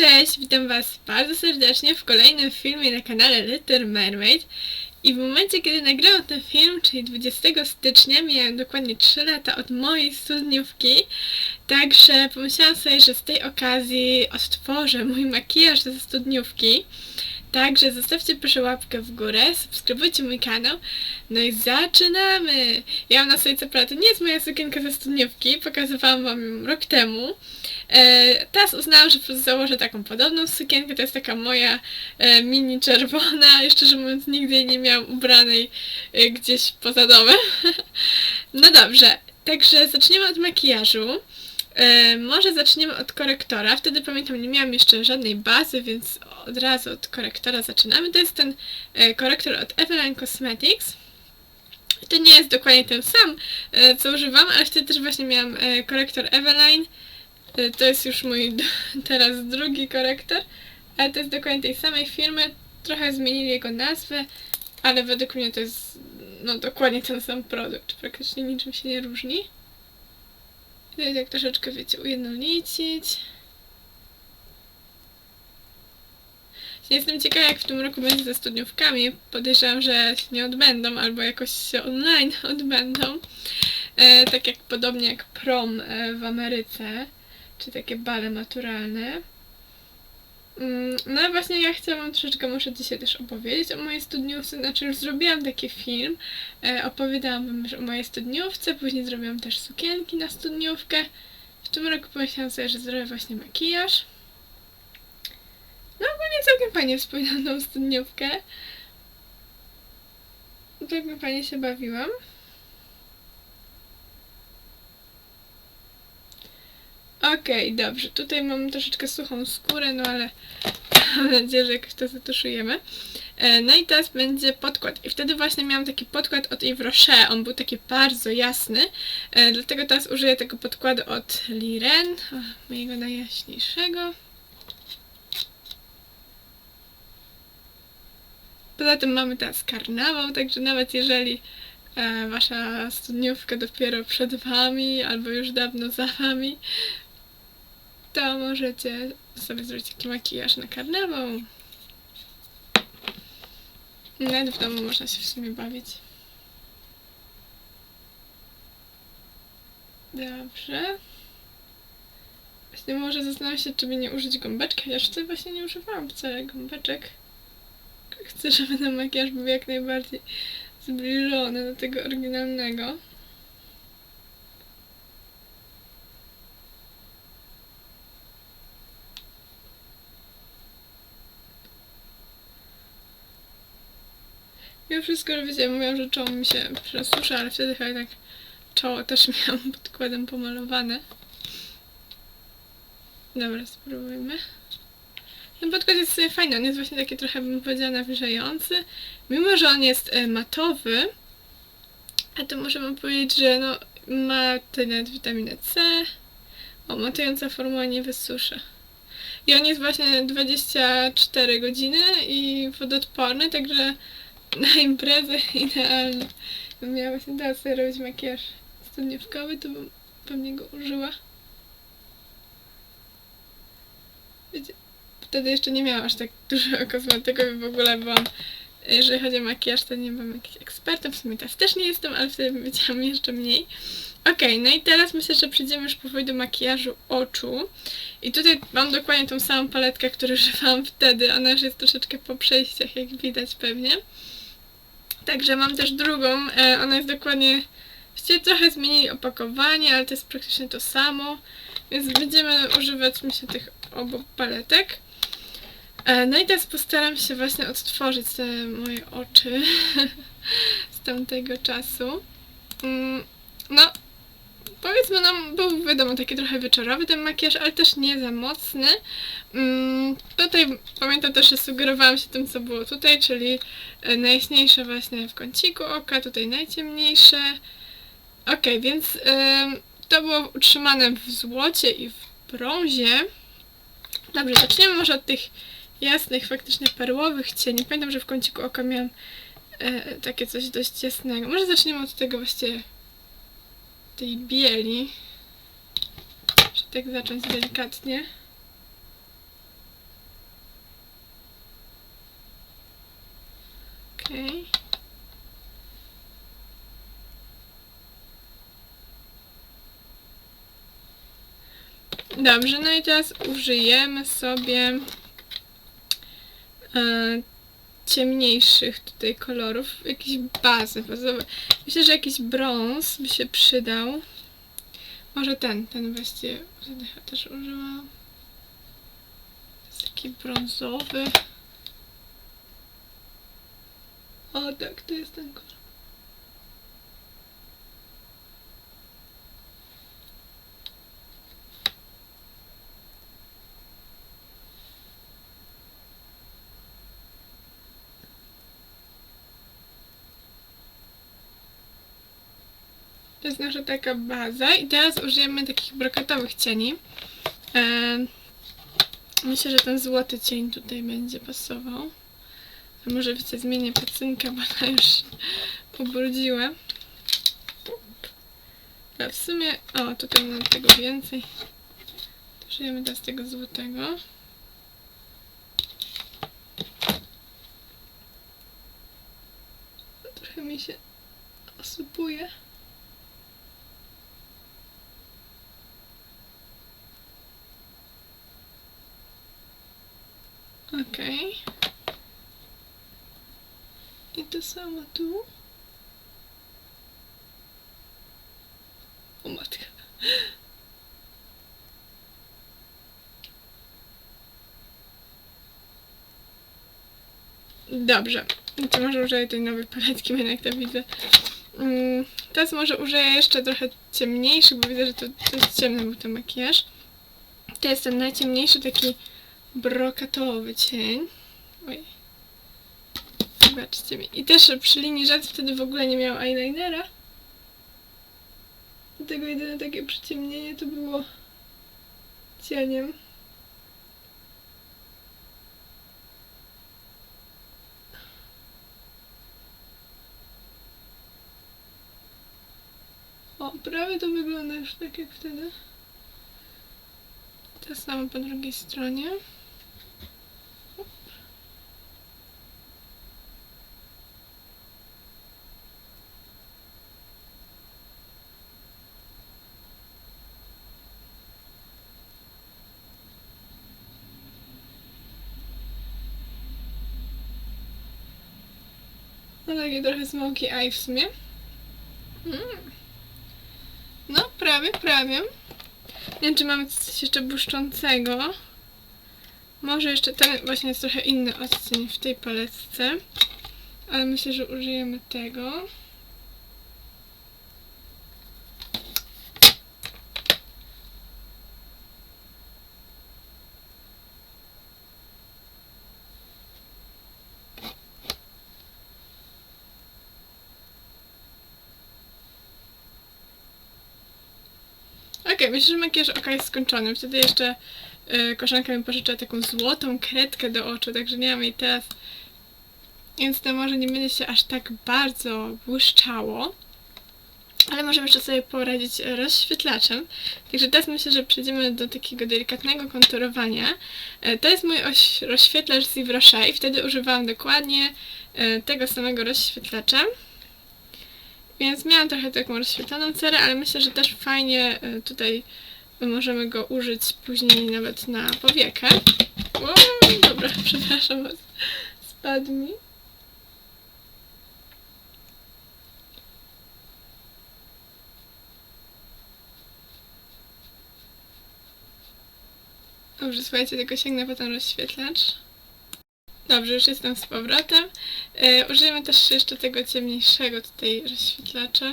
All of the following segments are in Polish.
Cześć, witam Was bardzo serdecznie w kolejnym filmie na kanale Little Mermaid. I w momencie, kiedy nagrałam ten film, czyli 20 stycznia, miałem dokładnie 3 lata od mojej studniówki, także pomyślałam sobie, że z tej okazji odtworzę mój makijaż ze studniówki. Także zostawcie proszę łapkę w górę, subskrybujcie mój kanał, no i zaczynamy! Ja mam na sobie co prawda, nie jest moja sukienka ze studniówki, pokazywałam wam ją rok temu. E, teraz uznałam, że założę taką podobną sukienkę, to jest taka moja e, mini czerwona, jeszcze że mówiąc nigdy jej nie miałam ubranej e, gdzieś poza domem. no dobrze, także zaczniemy od makijażu. E, może zaczniemy od korektora. Wtedy pamiętam, nie miałam jeszcze żadnej bazy, więc od razu od korektora zaczynamy. To jest ten e, korektor od Eveline Cosmetics. To nie jest dokładnie ten sam, e, co używam, ale wtedy też właśnie miałam korektor Eveline. To jest już mój teraz drugi korektor, ale to jest dokładnie tej samej firmy. Trochę zmienili jego nazwę, ale według mnie to jest no, dokładnie ten sam produkt. Praktycznie niczym się nie różni. I tak troszeczkę, wiecie, ujednolicić. Jestem ciekawa, jak w tym roku będzie ze studniówkami. Podejrzewam, że się nie odbędą, albo jakoś się online odbędą. E, tak jak podobnie jak prom e, w Ameryce, czy takie bale maturalne. Mm, No właśnie ja chciałam troszeczkę muszę dzisiaj też opowiedzieć o mojej studniówce, znaczy już zrobiłam taki film, e, opowiadałam wam już o mojej studniówce, później zrobiłam też sukienki na studniówkę. W tym roku pomyślałam sobie, że zrobię właśnie makijaż. No ogólnie całkiem fajnie wspominam tą studniówkę. Całkiem fajnie się bawiłam. Okej, dobrze. Tutaj mam troszeczkę suchą skórę, no ale mam nadzieję, że jakoś to zatuszujemy. E, No i teraz będzie podkład. I wtedy właśnie miałam taki podkład od Yves Rocher. On był taki bardzo jasny. E, Dlatego teraz użyję tego podkładu od Liren, mojego najjaśniejszego. Poza tym mamy teraz karnawał, także nawet jeżeli e, wasza studniówka dopiero przed wami, albo już dawno za wami, to możecie sobie zrobić taki makijaż na karnawał. Nawet w domu można się w sumie bawić. Dobrze. Właśnie może zastanawiam się, czy by nie użyć gąbeczki, chociaż tutaj właśnie nie używałam wcale gąbeczek. Chcę, żeby ten makijaż był jak najbardziej zbliżony do tego oryginalnego. Ja wszystko, że wiecie, mówią, że czoło mi się przesusza, ale wtedy chyba tak czoło też miałam podkładem pomalowane. Dobra, spróbujmy. Ten podkład jest sobie fajny, on jest właśnie taki trochę, bym powiedziała, nawilżający. Mimo, że on jest e, matowy, a to możemy powiedzieć, że no, ma tutaj nawet witaminę C. O, matująca formuła nie wysusza. I on jest właśnie 24 godziny i wodoodporny, także na imprezę idealny. Gdybym miała właśnie teraz sobie robić makijaż studniówkowy, to bym pewnie go użyła. Wiecie, wtedy jeszcze nie miałam aż tak dużo kosmetyków i w ogóle byłam, jeżeli chodzi o makijaż, to nie byłam jakimś ekspertem, w sumie teraz też nie jestem, ale wtedy wiedziałam jeszcze mniej. Okej, no i teraz myślę, że przejdziemy już powoli do makijażu oczu. I tutaj mam dokładnie tą samą paletkę, którą używałam wtedy. Ona już jest troszeczkę po przejściach, jak widać pewnie. Także mam też drugą. e, Ona jest dokładnie... Właściwie trochę zmienili opakowanie, ale to jest praktycznie to samo. Więc będziemy używać, myślę, tych obu paletek. E, No i teraz postaram się właśnie odtworzyć te moje oczy z tamtego czasu. Mm, No, powiedzmy nam, był wiadomo taki trochę wieczorowy ten makijaż, ale też nie za mocny. Mm, Tutaj pamiętam też, że sugerowałam się tym, co było tutaj, czyli e, najjaśniejsze właśnie w kąciku oka, tutaj najciemniejsze. Okej, więc to było utrzymane w złocie i w brązie. Dobrze, zaczniemy może od tych jasnych, faktycznie perłowych cieni. Pamiętam, że w kąciku oka miałam e, takie coś dość jasnego. Może zaczniemy od tego właściwie tej bieli. Muszę tak zacząć delikatnie. Okej. Okay. Dobrze, no i teraz użyjemy sobie e, ciemniejszych tutaj kolorów, jakieś bazy bazowe. Myślę, że jakiś brąz by się przydał. Może ten, ten właściwie chyba też użyłam. Jest taki brązowy. O tak, to jest ten kolor. Jest nasza taka baza i teraz użyjemy takich brokatowych cieni. E, myślę, że ten złoty cień tutaj będzie pasował. A może wiecie, zmienię pacynkę, bo ona już pobrudziła. A w sumie, o tutaj mam tego więcej. Użyjemy teraz tego złotego. Trochę mi się osypuje. Okej. I to samo tu. O matka. Dobrze. No to może użyję tej nowej paletki, bo jak to widzę. Mm, teraz może użyję jeszcze trochę ciemniejszych, bo widzę, że to dość ciemny był ten makijaż. To jest ten najciemniejszy taki brokatowy cień. Oj. Zobaczcie mi. I też przy linii rzęs wtedy w ogóle nie miał eyelinera. Dlatego jedyne takie przyciemnienie to było cieniem. O, prawie to wygląda już tak jak wtedy. To samo po drugiej stronie. No takie trochę smoky eye w sumie. Mm. No, prawie, prawie. Nie wiem, czy mamy coś jeszcze błyszczącego. Może jeszcze ten właśnie jest trochę inny odcień w tej paletce. Ale myślę, że użyjemy tego. Okej, myślę, że makijaż oka jest skończony. Wtedy jeszcze y, koleżanka mi pożyczyła taką złotą kredkę do oczu, także nie mam jej teraz. Więc to może nie będzie się aż tak bardzo błyszczało. Ale możemy jeszcze sobie poradzić rozświetlaczem. Także teraz myślę, że przejdziemy do takiego delikatnego konturowania. E, To jest mój rozświetlacz z Yves Rocher i wtedy używałam dokładnie e, tego samego rozświetlacza. Więc miałam trochę taką rozświetloną cerę, ale myślę, że też fajnie e, tutaj możemy go użyć później nawet na powiekę. O, dobra, przepraszam was. Spadł mi. Dobrze, słuchajcie, tylko sięgnę po ten rozświetlacz. Dobrze, już jestem z powrotem. E, użyjemy też jeszcze tego ciemniejszego tutaj rozświetlacza.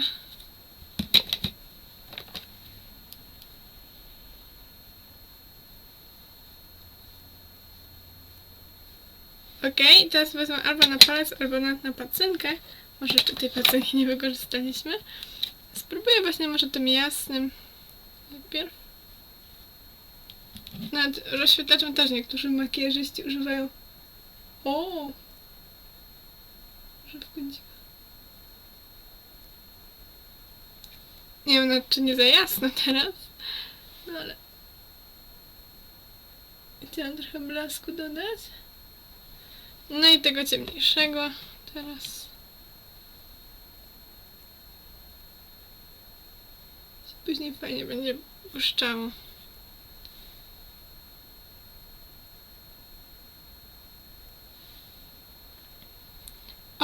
Ok, teraz wezmę albo na palec, albo nawet na pacynkę. Może jeszcze tej pacynki nie wykorzystaliśmy. Spróbuję właśnie może tym jasnym najpierw. Nawet rozświetlaczem też niektórzy makijażyści używają. O! Że wchodziła. Nie wiem, czy nie za jasno teraz. No ale... Chciałam trochę blasku dodać. No i tego ciemniejszego teraz. Później fajnie będzie błyszczało.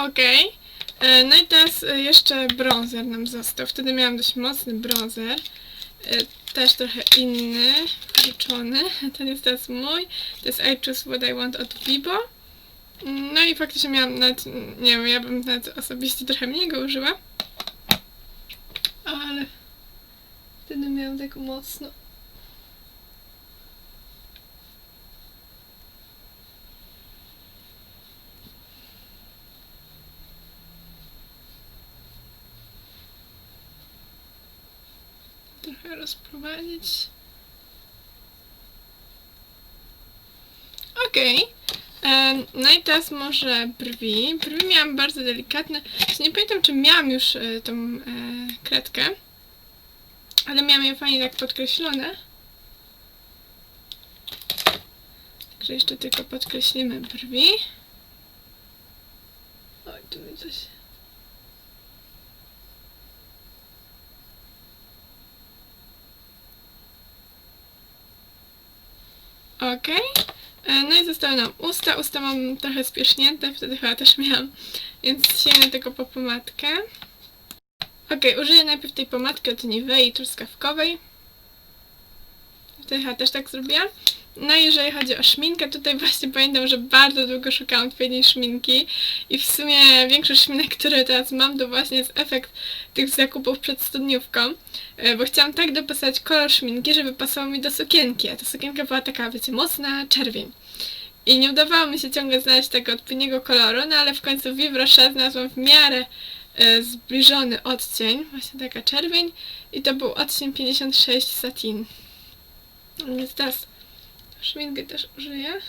Okej. E, No i teraz e, jeszcze bronzer nam został. Wtedy miałam dość mocny bronzer. E, Też trochę inny, życzony. Ten jest teraz mój. To jest I Choose What I Want od Vibo. No i faktycznie miałam nawet, nie wiem, ja bym nawet osobiście trochę mniej go użyła. Ale wtedy miałam tak mocno. Trochę rozprowadzić. Okej. Em, No i teraz może brwi. Brwi miałam bardzo delikatne. Właśnie Nie pamiętam, czy miałam już e, tą e, kredkę. Ale miałam je fajnie tak podkreślone. Także jeszcze tylko podkreślimy brwi. Oj, tu mi coś... Okej. E, No i zostały nam usta. Usta mam trochę spiesznięte, wtedy chyba też miałam, więc sięgnę tylko po pomadkę. Okej, użyję najpierw tej pomadki od Nivei truskawkowej. Wtedy chyba też tak zrobiłam. No i jeżeli chodzi o szminkę, tutaj właśnie pamiętam, że bardzo długo szukałam odpowiedniej szminki i w sumie większość szminek, które teraz mam, to właśnie jest efekt tych zakupów przed studniówką, e, bo chciałam tak dopasować kolor szminki, żeby pasował mi do sukienki, a ta sukienka była taka, wiecie, mocna czerwień. I nie udawało mi się ciągle znaleźć tego odpowiedniego koloru, no ale w końcu w Vive Roche znalazłam w miarę e, zbliżony odcień, właśnie taka czerwień i to był odcień 56 satin. Więc teraz szminkę też użyję.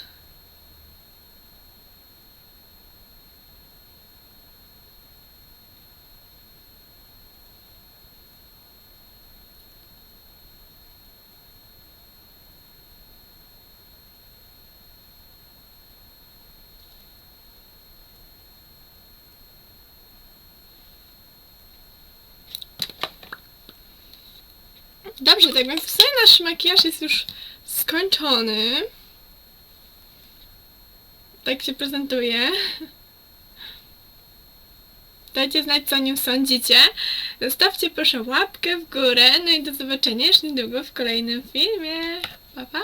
Dobrze, tak więc nasz makijaż jest już skończony. Tak się prezentuje. Dajcie znać, co o nim sądzicie. Zostawcie proszę łapkę w górę. No i do zobaczenia już niedługo w kolejnym filmie. Pa, pa!